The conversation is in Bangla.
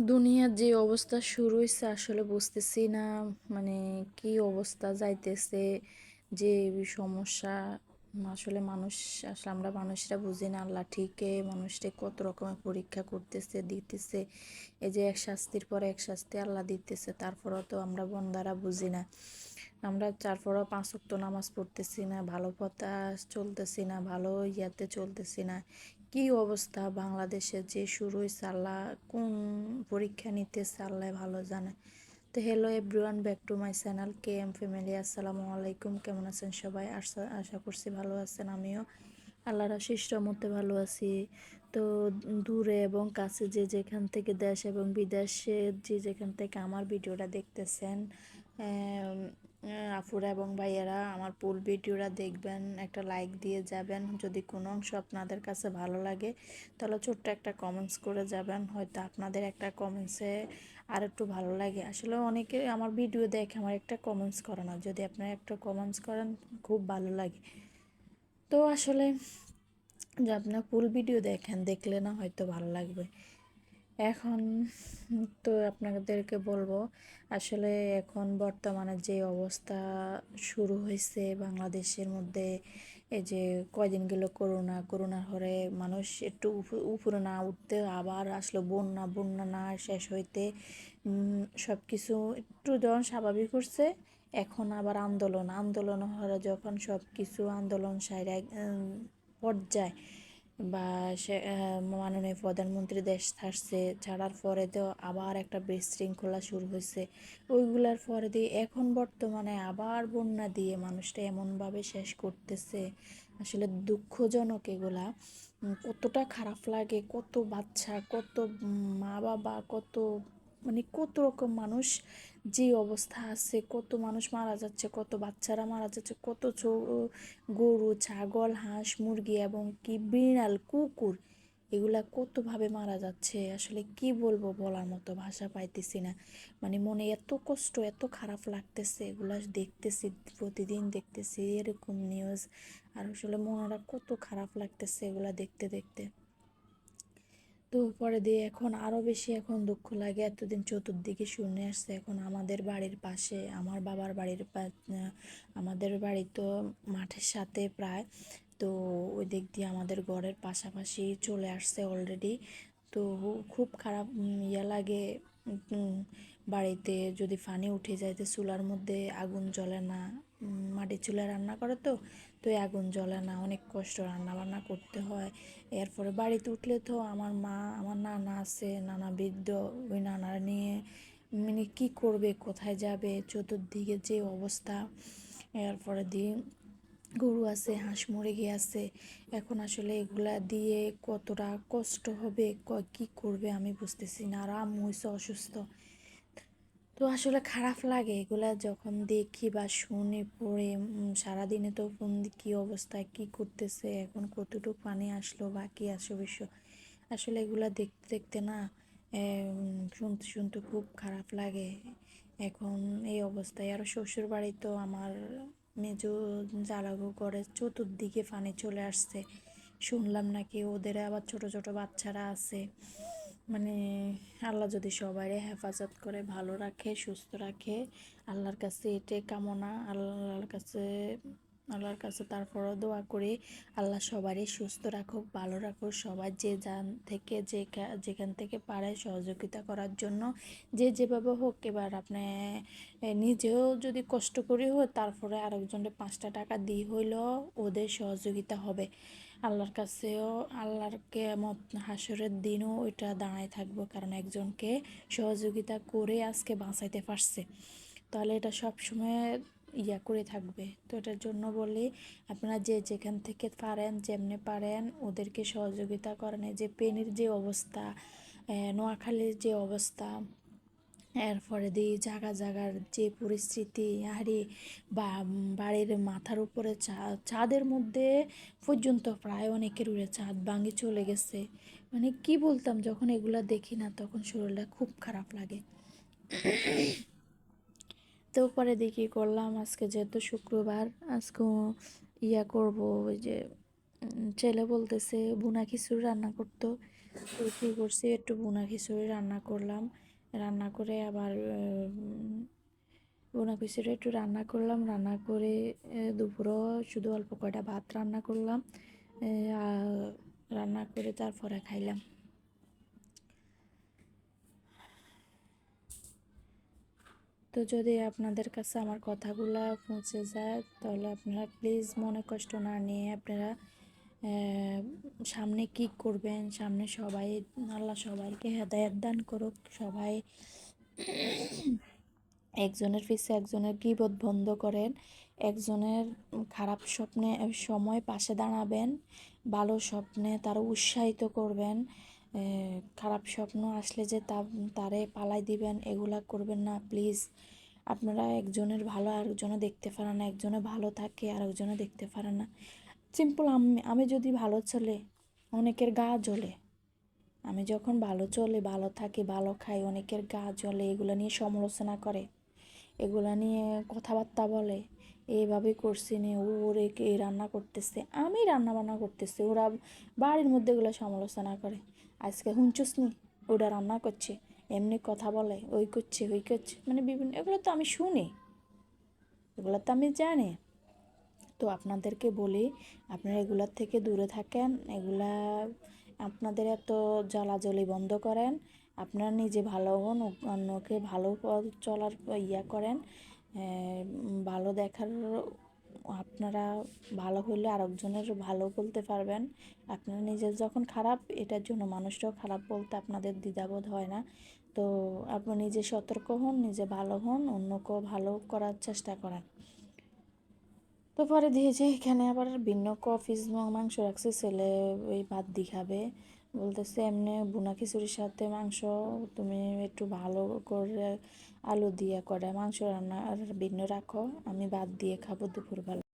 দুনিয়ার যে অবস্থা শুরু হয়েছে আসলে বুঝতেছি না মানে কি অবস্থা যাইতেছে, যে সমস্যা। আসলে মানুষ, আসলে আমরা মানুষরা বুঝি না, আল্লাহ ঠিকে মানুষকে কত রকমের পরীক্ষা করতেছে, দিতেছে। এই যে এক শাস্তির পর এক শাস্তি আল্লাহ দিতেছে, তারপরও তো আমরা বন্ধারা বুঝি না। আমরা তারপরেও পাঁচ ওয়াক্ত নামাজ পড়তেছি না, ভালো পথে চলতেছি না, ভালো ইয়াতে চলতেছি না। কি অবস্থা বাংলাদেশে? যে শুরু হয়েছে আল্লাহ কোন পরীক্ষা নিতেছে আল্লাহ ভালো জানে। তো hello everyone back to my channel K M family আসসালামু আলাইকুম, কেমন আছেন সবাই? আশা আশা করছি ভালো আছেন আমিও। আল্লাহর আশিস রহমতে ভালো আছি। তো দূরে এবং কাছে যে যেখান থেকে দেশ এবং বিদেশে যে যেখান থেকে আমার ভিডিওটা দেখতেছেন আপুরা এবং ভাইয়েরা, আমার পুল ভিডিওটা দেখবেন, একটা লাইক দিয়ে যাবেন। যদি কোনো অংশ আপনাদের কাছে ভালো লাগে, তাহলে ছোট্ট একটা কমেন্টস করে যাবেন। হয়তো আপনাদের একটা কমেন্টসে আর একটু ভালো লাগে। আসলে অনেকে আমার ভিডিও দেখে আমার একটা কমেন্টস করে না। যদি আপনারা একটা কমেন্টস করেন, খুব ভালো লাগে। তো আসলে যে আপনার ফুল ভিডিও দেখেন, দেখলে না হয়তো ভালো লাগবে। এখন তো আপনাদেরকে বলব, আসলে এখন বর্তমানে যে অবস্থা শুরু হয়েছে বাংলাদেশের মধ্যে, এই যে কয়দিন গেল করোনা, করোনার হরে মানুষ একটু উপরে না উঠতে, আবার আসলো বন্যা বন্যা না শেষ হইতে সব কিছু একটু যখন স্বাভাবিক করছে এখন আবার আন্দোলন আন্দোলন হরে যখন সব কিছু আন্দোলন সাইরা পর্যায় বা সে মাননীয় প্রধানমন্ত্রী দেশ থাকছে ছাড়ার পরে তো আবার একটা বিশৃঙ্খলা শুরু হয়েছে। ওইগুলার পরে দিয়ে এখন বর্তমানে আবার বন্যা দিয়ে মানুষটা এমনভাবে শেষ করতেছে। আসলে দুঃখজনক এগুলা। কতটা খারাপ লাগে, কত বাচ্চা, কত মা বাবা কত মানে কত রকম মানুষ যে অবস্থা আছে, কত মানুষ মারা যাচ্ছে, কত বাচ্চারা মারা যাচ্ছে, কত গরু, ছাগল, হাঁস, মুরগি এবং কি বিড়াল, কুকুর, এগুলা কতভাবে মারা যাচ্ছে? আসলে কি বলব বলার মতো ভাষা পাইতেছি না। মানে মনে এত কষ্ট, এত খারাপ লাগতেছে, এগুলা দেখতেছি, প্রতিদিন দেখতেছি এরকম নিউজ আর আসলে মনটা কত খারাপ লাগতেছে এগুলা দেখতে দেখতে। তো পরে দিয়ে এখন আরও বেশি এখন দুঃখ লাগে। এতদিন চতুর্দিকে শুনে আসছে এখন আমাদের বাড়ির পাশে, আমার বাবার বাড়ির আমাদের বাড়ি তো মাঠের সাথে প্রায়। তো ওই দিক দিয়ে আমাদের ঘরের পাশাপাশি চলে আসছে অলরেডি তো খুব খারাপ ইয়া লাগে বাড়িতে যদি ফানি উঠে যায় তো চুলার মধ্যে আগুন জ্বলে না। মাটির চুলায় রান্না করে তো তো আগুন জ্বলে না, অনেক কষ্ট রান্না বান্না করতে হয়। এরপরে বাড়িতে উঠলে তো আমার মা, আমার নানা আছে, নানা বৃদ্ধ, ওই নানার নিয়ে মানে কী করবে, কোথায় যাবে, চতুর্দিকে যে অবস্থা। এরপরে দিয়ে গরু আছে, হাঁস মুরগি আছে, এখন আসলে এগুলা দিয়ে কতটা কষ্ট হবে, কি করবে আমি বুঝতেছি না। আর আম্মু হয়েছে অসুস্থ। তো আসলে খারাপ লাগে এগুলা যখন দেখি বা শুনি পড়ে সারাদিনে তো কোন কী অবস্থায় কী করতেছে, এখন কতটুকু পানি আসলো বা কী আসো বিষয় আসলে এগুলা দেখতে দেখতে না শুনতে শুনতে খুব খারাপ লাগে। এখন এই অবস্থায় আর শ্বশুর বাড়ি তো আমার মেজো জ্বালাগো করে চতুর্দিকে পানি চলে আসছে। শুনলাম নাকি ওদের আবার ছোট ছোট বাচ্চারা আছে। মানে আল্লাহ যদি সবাই হেফাজত করে, ভালো রাখে, সুস্থ রাখে, আল্লাহর কাছে এটাই কামনা, আল্লাহর কাছে আল্লাহর কাছে তারপরও দোয়া করি, আল্লাহ সবারই সুস্থ রাখুক, ভালো রাখুক সবার যে যান থেকে, যে যেখান থেকে পারে সহযোগিতা করার জন্য, যে যেভাবে হোক, এবার আপনি নিজেও যদি কষ্ট করি হোক, তারপরে আরেকজনের পাঁচটা টাকা দিয়ে হইলেও ওদের সহযোগিতা হবে। আল্লাহর কাছেও আল্লাহর কেমত হাসরের দিনও ওইটা দাঁড়ায় থাকব, কারণ একজনকে সহযোগিতা করে আজকে বাঁচাইতে পারছে। তাহলে এটা সব সময় ইয়া করে থাকবে। তো এটার জন্য বলি, আপনারা যে যেখান থেকে পারেন, যেমনি পারেন, ওদেরকে সহযোগিতা করেন। যে পেনের যে অবস্থা নোয়াখালীর যে অবস্থা এরপরে দিয়ে জায়গা জায়গার যে পরিস্থিতি, আরে বা, বাড়ির মাথার উপরে চাঁদের মধ্যে পর্যন্ত প্রায় অনেকের উড়ে চাঁদ ভাঙে চলে গেছে। মানে কি বলতাম, যখন এগুলা দেখি না তখন শরীরটা খুব খারাপ লাগে। তো পরে দেখি করলাম, আজকে যেহেতু শুক্রবার, আজকে ইয়া করব, ওই যে ছেলে বলতেছে বুনা খিচুড়ি রান্না করতো। তো কী করছি, একটু বুনা খিচুড়ি রান্না করলাম। রান্না করে আবার বোনা খিচুড়ি একটু রান্না করলাম। রান্না করে দুপুরও শুধু অল্প কয়টা ভাত রান্না করলাম। রান্না করে তারপরে খাইলাম। তো যদি আপনাদের কাছে আমার কথাগুলো পৌঁছে যায়, তাহলে আপনারা প্লিজ মনে কষ্ট না নিয়ে আপনারা সামনে কি করবেন? সামনে সবাই, আল্লাহ সবাইকে হেদায়ত দান করুক। সবাই একজনের পিছে একজনের গিবত বন্ধ করেন। একজনের খারাপ স্বপ্নে সময় পাশে দাঁড়াবেন। ভালো স্বপ্নে তারা উৎসাহিত করবেন। খারাপ স্বপ্ন আসলে যে তা তারে পালাই দিবেন, এগুলা করবেন না, প্লিজ। আপনারা একজনের ভালো, আরেকজনে দেখতে পারেন না। একজনে ভালো থাকে, আরেকজনে দেখতে পারেন না। সিম্পল আমি আমি যদি ভালো চলে, অনেকের গা জ্বলে। আমি যখন ভালো চলে, ভালো থাকি, ভালো খাই, অনেকের গা জ্বলে, এগুলো নিয়ে সমালোচনা করে। এগুলা নিয়ে কথাবার্তা বলে। এইভাবে করছি নি ও ওরে এই রান্না করতেছে, আমি রান্না বান্না করতেছি, ওরা বাড়ির মধ্যে এগুলো সমালোচনা করে। আজকে হুঁচুস নি, ওরা রান্না করছে, এমনি কথা বলে, ওই করছে ওই করছে মানে বিভিন্ন, এগুলো তো আমি শুনি। এগুলো তো আমি জানি। তো আপনাদেরকে বলি, আপনারা এগুলার থেকে দূরে থাকেন, এগুলা আপনাদের এত জ্বালাজলি বন্ধ করেন, আপনারা নিজে ভালো হন, অন্যকে ভালো পথ চলার ইয়া করেন ভালো দেখার, আপনারা ভালো হলে আরেকজনের ভালো বলতে পারবেন। আপনারা নিজের যখন খারাপ, এটার জন্য মানুষটাও খারাপ বলতে আপনাদের দ্বিধাবোধ হয় না। তো আপনি নিজে সতর্ক হন, নিজে ভালো হন, অন্যকেও ভালো করার চেষ্টা করেন। তো পরে দিয়েছে, এখানে আবার ভিন্ন কফিস মাংস রাখছে, ছেলে ওই ভাত দি খাবে বলতেছে, এমনি বুনা খিচুড়ির সাথে মাংস, তুমি একটু ভালো করে আলু দিয়ে করে মাংস রান্না, আর ভিন্ন রাখো, আমি ভাত দিয়ে খাব দুপুরবেলা।